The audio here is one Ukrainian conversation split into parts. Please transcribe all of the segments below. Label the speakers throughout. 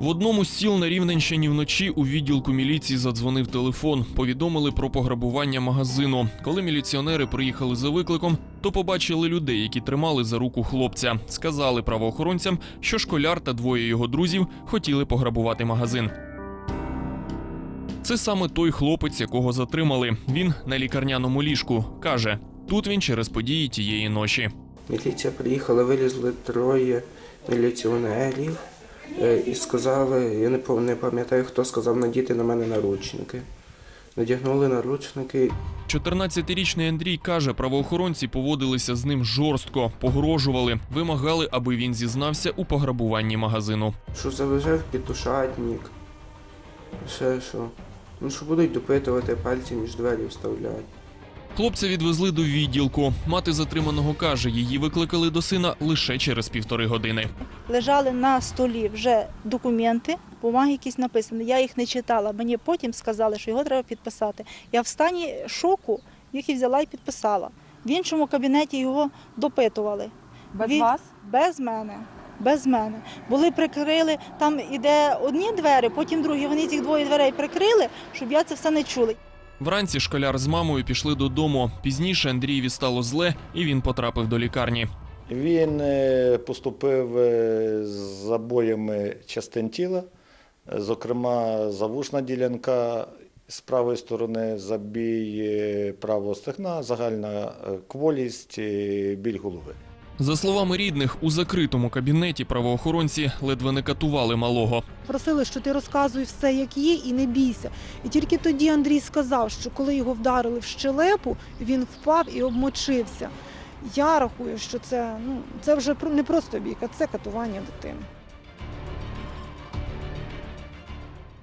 Speaker 1: В одному з сіл на Рівненщині вночі у відділку міліції задзвонив телефон. Повідомили про пограбування магазину. Коли міліціонери приїхали за викликом, то побачили людей, які тримали за руку хлопця. Сказали правоохоронцям, що школяр та двоє його друзів хотіли пограбувати магазин. Це саме той хлопець, якого затримали. Він на лікарняному ліжку. каже, тут він через події тієї ночі.
Speaker 2: Міліція приїхала, вилізли троє міліціонерів і сказали, я не не пам'ятаю, хто сказав надіти на мене наручники. Надягнули наручники
Speaker 1: 14-річний Андрій каже, правоохоронці поводилися з ним жорстко, погрожували, вимагали, аби він зізнався у пограбуванні магазину.
Speaker 2: що заважав петушатник, ще що. Ну, що будуть допитувати, пальці між двері вставляти.
Speaker 1: Хлопця відвезли до відділку. Мати затриманого каже, її викликали до сина лише через півтори години.
Speaker 3: Лежали на столі вже документи, бумаги якісь написані. Я їх не читала. Мені потім сказали, що його треба підписати. Я в стані шоку їх і взяла і підписала. В іншому кабінеті його допитували.
Speaker 4: Без
Speaker 3: Він-
Speaker 4: вас?
Speaker 3: Без мене. Без мене. Були прикрили, там іде одні двері, потім другі. Вони цих двоє дверей прикрили, щоб я це все не чула.
Speaker 1: Вранці школяр з мамою пішли додому. Пізніше Андрієві стало зле, і він потрапив до лікарні.
Speaker 5: Він е, поступив е, з забоями частин тіла, е, зокрема, завушна ділянка з правої сторони, забій правого стегна, загальна кволість, біль голови.
Speaker 1: За словами рідних, у закритому кабінеті правоохоронці ледве не катували малого.
Speaker 6: Просили, що ти розказуй все, як є, і не бійся. І тільки тоді Андрій сказав, що коли його вдарили в щелепу, він впав і обмочився. Я рахую, що це, ну, це вже про- не просто бійка, це катування дитини.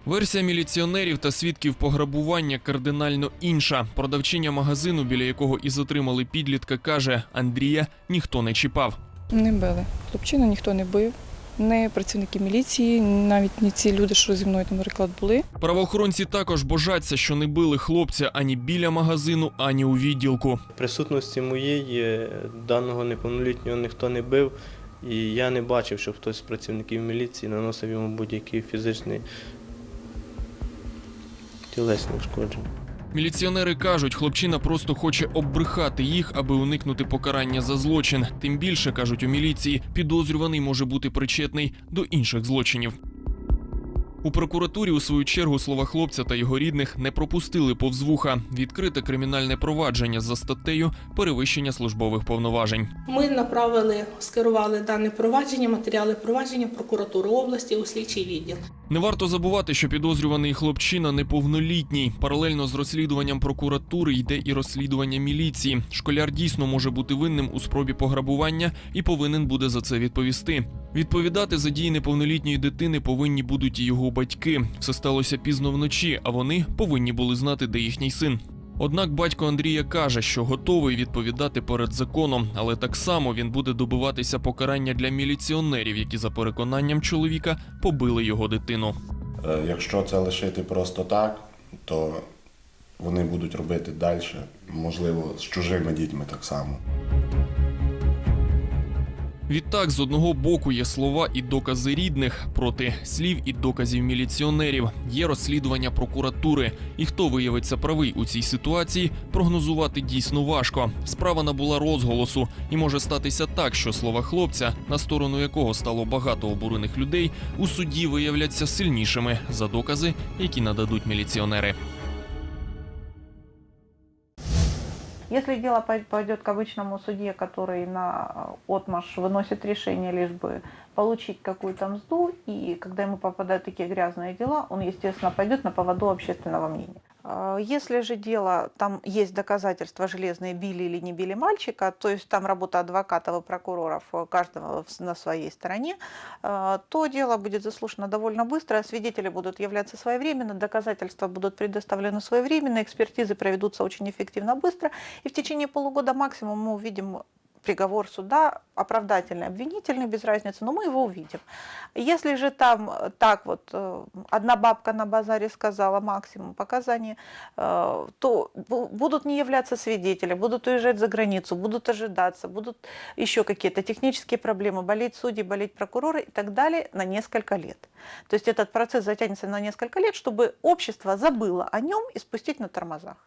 Speaker 1: Версія міліціонерів та свідків пограбування кардинально інша. Продавчиня магазину, біля якого і затримали підлітка, каже: Андрія ніхто не чіпав.
Speaker 4: Не били. Хлопчину ніхто не бив. Не працівники міліції, навіть не ці люди, що зі мною, там, наприклад, були.
Speaker 1: Правоохоронці також божаться, що не били хлопця ані біля магазину, ані у відділку.
Speaker 7: Присутності моєї е, даного неповнолітнього ніхто не бив, і я не бачив, щоб хтось з працівників міліції наносив йому будь-який фізичний тілесні ушкодження.
Speaker 1: Міліціонери кажуть, хлопчина просто хоче оббрехати їх, аби уникнути покарання за злочин. Тим більше кажуть у міліції, підозрюваний може бути причетний до інших злочинів. У прокуратурі, у свою чергу, слова хлопця та його рідних не пропустили повз вуха. Відкрите кримінальне провадження за статтею перевищення службових повноважень.
Speaker 8: Ми направили, скерували дане провадження, матеріали провадження в прокуратуру області у слідчий відділ.
Speaker 1: Не варто забувати, що підозрюваний хлопчина неповнолітній. Паралельно з розслідуванням прокуратури йде і розслідування міліції. Школяр дійсно може бути винним у спробі пограбування і повинен буде за це відповісти. Відповідати за дії неповнолітньої дитини повинні будуть і його батьки. Все сталося пізно вночі, а вони повинні були знати, де їхній син. Однак батько Андрія каже, що готовий відповідати перед законом, але так само він буде добиватися покарання для міліціонерів, які за переконанням чоловіка побили його дитину.
Speaker 9: Е, Якщо це лишити просто так, то вони будуть робити далі, можливо, з чужими дітьми так само.
Speaker 1: Відтак, з одного боку є слова і докази рідних проти слів і доказів міліціонерів. Є розслідування прокуратури. І хто виявиться правий у цій ситуації, прогнозувати дійсно важко. Справа набула розголосу, і може статися так, що слова хлопця, на сторону якого стало багато обурених людей, у суді виявляться сильнішими за докази, які нададуть міліціонери.
Speaker 10: Если дело пой- пойдет к обычному судье, который на отмаш выносит решение, лишь бы получить какую-то мзду, и когда ему попадают такие грязные дела, он, естественно, пойдет на поводу общественного мнения. А, Если же дело, там есть доказательства железные, били или не били мальчика, то есть там работа адвокатов и прокуроров, э, каждого на своей стороне, э, то дело будет заслушано довольно быстро, свидетели будут являться своевременно, доказательства будут предоставлены своевременно, экспертизы проведутся очень эффективно быстро, и в течение полугода максимум мы увидим приговор суда оправдательный, обвинительный, без разницы, но мы его увидим. Если же там э, так вот э, одна бабка на базаре сказала максимум показаний, э, то бу- будут не являться свидетели, будут уезжать за границу, будут ожидаться, будут еще какие-то технические проблемы, болеть судьи, болеть прокуроры и так далее на несколько лет. То есть этот процесс затянется на несколько лет, чтобы общество забыло о нем и спустить на тормозах.